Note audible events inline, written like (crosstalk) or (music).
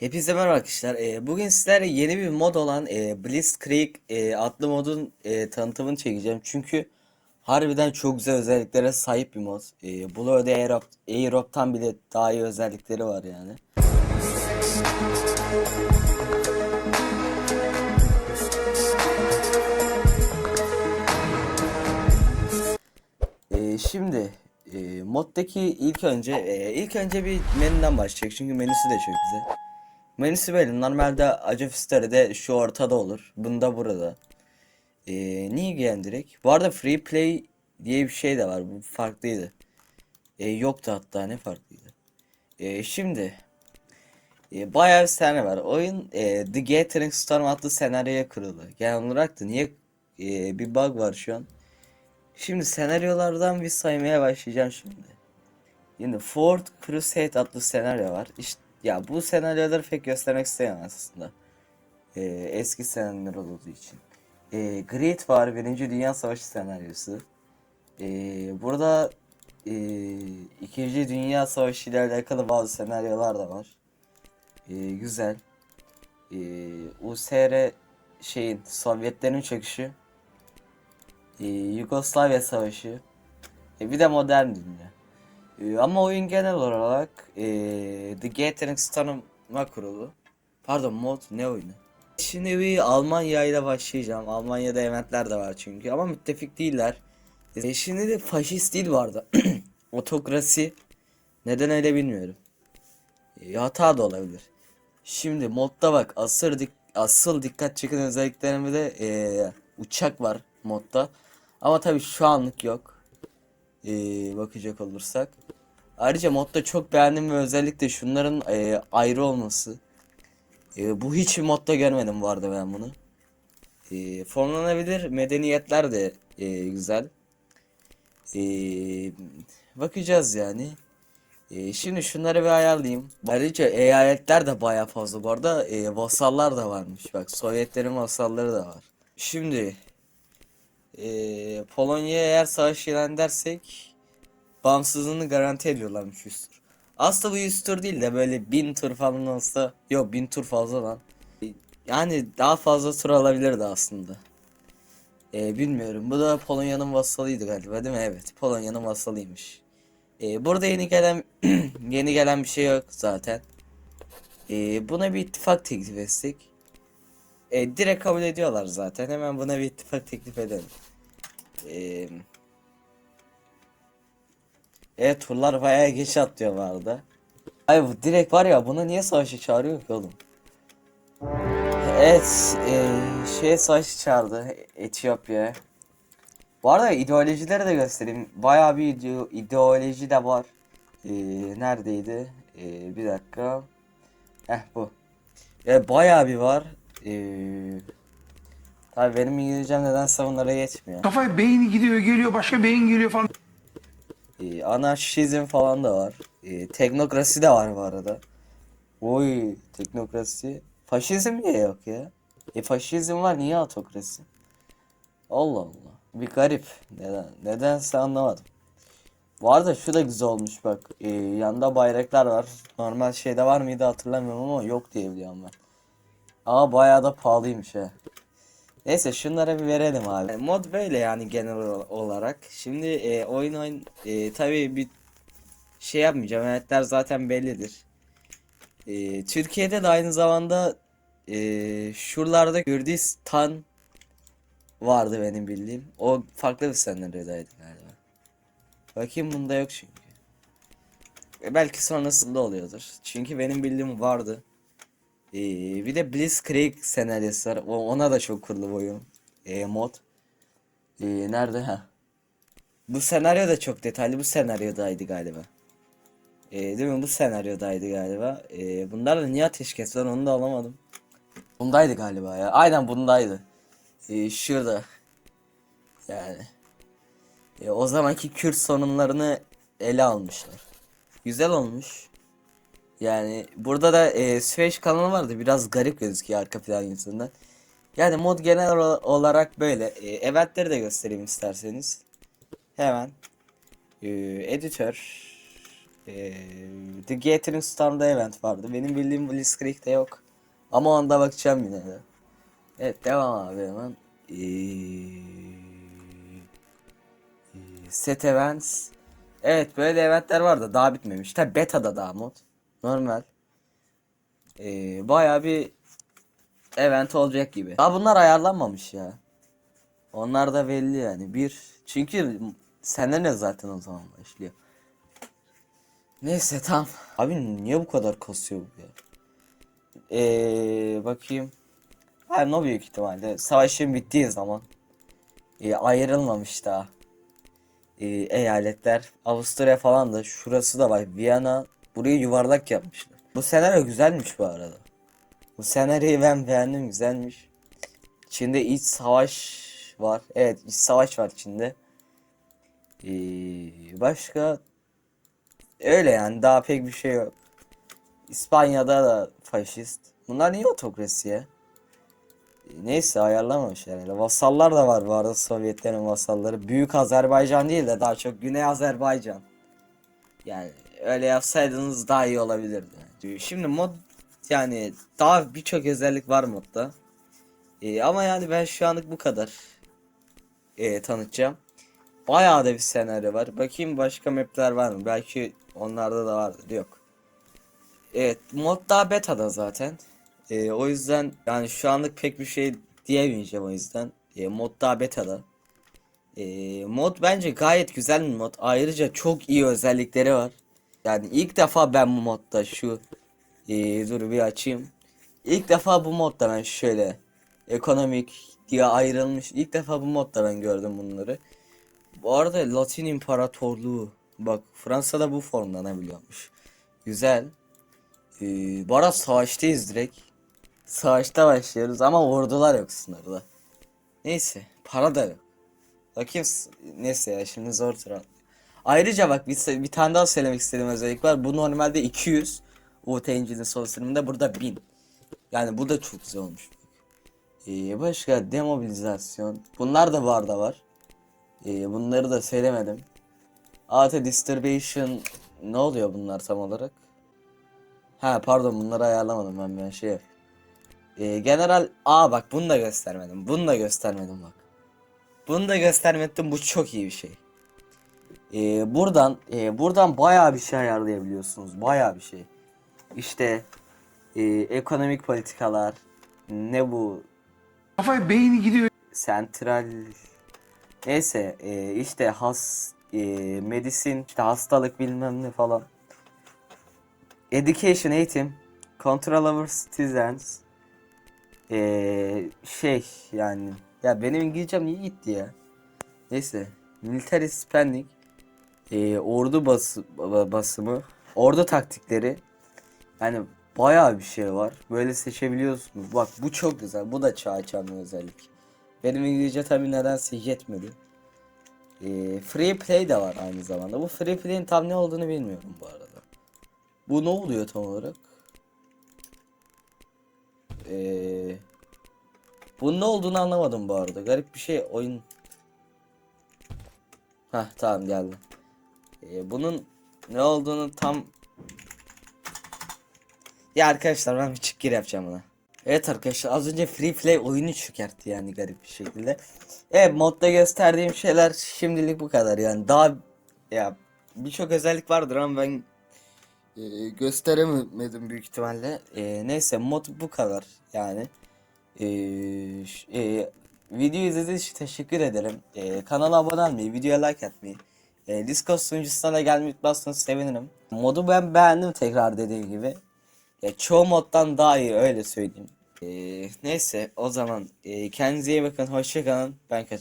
Hepinize merhaba arkadaşlar. Ee, bugün sizlere yeni bir mod olan e, Blitzkrieg e, adlı modun e, tanıtımını çekeceğim. Çünkü harbiden çok güzel özelliklere sahip bir mod. E, Blood Airop, Airop'tan bile daha iyi özellikleri var yani. E, şimdi e, moddaki ilk önce e, ilk önce bir menüden başlayacak çünkü menüsü de çok güzel. Böyle normalde Acı Fistare'de şu ortada olur. Bunda burada. Ee, niye gelen direkt? Bu arada Free Play diye bir şey de var. Bu farklıydı. Ee, yoktu hatta ne farklıydı. Ee, şimdi e, bayağı bir senaryo var. Oyun e, The Gathering Storm adlı senaryoya kuruldu. Genel olarak da niye e, bir bug var şu an. Şimdi senaryolardan bir saymaya başlayacağım şimdi. Şimdi Ford Crusade adlı senaryo var. İşte ya bu senaryoları pek göstermek istemiyorum aslında. Ee, eski senaryolar olduğu için. Ee, Great var Birinci Dünya Savaşı senaryosu. Ee, burada e, İkinci Dünya Savaşı ile alakalı bazı senaryolar da var. Ee, güzel. Ee, USR şeyin Sovyetlerin çöküşü. Ee, Yugoslavya Savaşı. Ee, bir de modern dünya. Ee, ama oyun genel olarak ee, The Gathering Storm'a kurulu. Pardon mod ne oyunu? Şimdi bir Almanya ile başlayacağım. Almanya'da eventler de var çünkü ama müttefik değiller. E, şimdi de faşist değil vardı. (clears throat) Otokrasi. Neden öyle bilmiyorum. E, hata da olabilir. Şimdi modda bak asıl, dik asıl dikkat çeken özelliklerimde e, uçak var modda. Ama tabii şu anlık yok. E, bakacak olursak. Ayrıca modda çok beğendiğim bir özellik de şunların e, ayrı olması. E, bu hiç modda görmedim vardı ben bunu. E, formlanabilir medeniyetler de e, güzel. E, bakacağız yani. E, şimdi şunları bir ayarlayayım. Ayrıca eyaletler de baya fazla. Bu arada e, vasallar da varmış. Bak Sovyetlerin vasalları da var. Şimdi e, Polonya'ya eğer savaş ilan dersek bağımsızlığını garanti ediyorlarmış 100 tur. Aslında bu 100 tur değil de böyle 1000 tur falan olsa yok 1000 tur fazla lan. Yani daha fazla tur alabilirdi aslında. Ee, bilmiyorum. Bu da Polonya'nın vasalıydı galiba değil mi? Evet. Polonya'nın vasalıymış. Ee, burada yeni gelen (clears throat) yeni gelen bir şey yok zaten. Ee, buna bir ittifak teklif etsek. Ee, direkt kabul ediyorlar zaten. Hemen buna bir ittifak teklif edelim. Eee Evet turlar bayağı geç atlıyor bu arada. Ay bu direkt var ya buna niye savaşı çağırıyor ki oğlum? Evet e, şey savaşı çağırdı Etiyopya. Bu arada ideolojileri de göstereyim. Bayağı bir ide ideoloji de var. E, neredeydi? E, bir dakika. Heh bu. E, bayağı bir var. E, tabii benim İngilizcem nedense onlara yetmiyor. Kafaya beyin gidiyor geliyor başka beyin geliyor falan. Ee, anarşizm falan da var. Ee, teknokrasi de var bu arada. Oy teknokrasi. Faşizm niye yok ya? E faşizm var niye autokrasi? Allah Allah. Bir garip. Neden? Nedense anlamadım. Bu arada şu da güzel olmuş bak. Ee, yanında bayraklar var. Normal şeyde var mıydı hatırlamıyorum ama yok diye biliyorum ben. Ama bayağı da pahalıymış he. Neyse şunlara bir verelim abi. Mod böyle yani genel olarak. Şimdi e, oyun oyun e, tabii bir şey yapmayacağım. Eventler zaten bellidir. E, Türkiye'de de aynı zamanda e, şuralarda Kürdistan vardı benim bildiğim. O farklı bir senaryodaydı galiba. Bakayım bunda yok çünkü. E, belki sonrasında oluyordur. Çünkü benim bildiğim vardı. Ee, bir de Blitzkrieg senaryosu var. O- Ona da çok kurulu bu oyun. Ee, mod. Ee, nerede ha? Bu senaryo da çok detaylı. Bu senaryodaydı galiba. Ee, değil mi? Bu senaryodaydı galiba. Ee, bunlar da niye ateşkes var onu da alamadım. Bundaydı galiba ya. Aynen bundaydı. Ee, şurada. Yani. Ee, o zamanki Kürt sorunlarını ele almışlar. Güzel olmuş. Yani burada da e, Süveyş kanalı vardı. Biraz garip gözüküyor arka plan yüzünden. Yani mod genel ola- olarak böyle. E, eventleri de göstereyim isterseniz. Hemen. E, editör. Ee, The Gathering Storm'da event vardı. Benim bildiğim Blitzkrieg'de yok. Ama onda bakacağım yine de. Evet devam abi hemen. Ee, ee, set events. Evet böyle eventler vardı daha bitmemiş. Tabi beta'da daha mod. Normal. Ee, bayağı bir event olacak gibi. Daha bunlar ayarlanmamış ya. Onlar da belli yani. Bir çünkü sene ne zaten o zaman başlıyor. Neyse tamam. Abi niye bu kadar kasıyor bu ya? Ee, bakayım. Ha no büyük ihtimalle. Savaşın bittiği zaman. Ee, ayrılmamış daha. Ee, eyaletler. Avusturya falan da. Şurası da var. Viyana. Burayı yuvarlak yapmışlar. Bu senaryo güzelmiş bu arada. Bu senaryoyu ben beğendim güzelmiş. İçinde iç savaş var. Evet iç savaş var içinde. Ee, başka öyle yani daha pek bir şey yok. İspanya'da da faşist. Bunlar niye otokrasi ya? Ee, Neyse ayarlamamış herhalde. Vasallar da var bu arada Sovyetlerin vasalları. Büyük Azerbaycan değil de daha çok Güney Azerbaycan. Yani öyle yapsaydınız daha iyi olabilirdi. Şimdi mod yani daha birçok özellik var modda. Ee, ama yani ben şu anlık bu kadar ee, tanıtacağım. Bayağı da bir senaryo var. Bakayım başka mapler var mı? Belki onlarda da vardır. Yok. Evet mod daha beta'da zaten. Ee, o yüzden yani şu anlık pek bir şey diyemeyeceğim o yüzden. Ee, mod daha beta'da. Ee, mod bence gayet güzel bir mod. Ayrıca çok iyi özellikleri var. Yani ilk defa ben bu modda şu ee, dur bir açayım. İlk defa bu modda ben şöyle ekonomik diye ayrılmış. İlk defa bu modda ben gördüm bunları. Bu arada Latin İmparatorluğu bak Fransa'da bu formlanabiliyormuş. Güzel. Ee, bu arada savaştayız direkt. Savaşta başlıyoruz ama ordular yok sınırda. Neyse para da yok. Bakayım neyse ya şimdi zor sıra. Ayrıca bak bir, bir tane daha söylemek istediğim özellik var. Bu normalde 200. UT Engine'in sol sınırında burada 1000. Yani bu da çok güzel olmuş. Ee, başka demobilizasyon. Bunlar da var da var. Ee, bunları da söylemedim. Auto distribution ne oluyor bunlar tam olarak? Ha pardon bunları ayarlamadım ben ben şey. Ee, general A bak bunu da göstermedim. Bunu da göstermedim bak. Bunu da göstermedim bu çok iyi bir şey. Ee, buradan e, buradan bayağı bir şey ayarlayabiliyorsunuz. Bayağı bir şey. İşte e, ekonomik politikalar ne bu Kafaya beyni gidiyor. sentral neyse e, işte has e, medisin işte hastalık bilmem ne falan education eğitim control over citizens e, şey yani ya benim İngilizcem iyi gitti ya neyse military spending e, ordu bası, ba- basımı ordu taktikleri yani bayağı bir şey var. Böyle seçebiliyorsunuz. Bak bu çok güzel. Bu da çağ özellik. Benim İngilizce tabii nedense yetmedi. Ee, free play de var aynı zamanda. Bu free play'in tam ne olduğunu bilmiyorum bu arada. Bu ne oluyor tam olarak? Ee, bunun ne olduğunu anlamadım bu arada. Garip bir şey oyun. Hah tamam geldi. Ee, bunun ne olduğunu tam ya arkadaşlar ben bir çık gir yapacağım buna. Evet arkadaşlar az önce Free Play oyunu çökertti yani garip bir şekilde. Evet modda gösterdiğim şeyler şimdilik bu kadar yani daha ya birçok özellik vardır ama ben e, gösteremedim büyük ihtimalle. E, neyse mod bu kadar yani. E, e, video izlediğiniz için teşekkür ederim. E, kanala abone olmayı, videoya like atmayı, e, Discord sunucusuna da gelmeyi unutmazsanız sevinirim. Modu ben beğendim tekrar dediğim gibi. Ya çoğu moddan daha iyi öyle söyleyeyim. Ee, neyse o zaman e, kendinize iyi bakın hoşça kalın ben kaç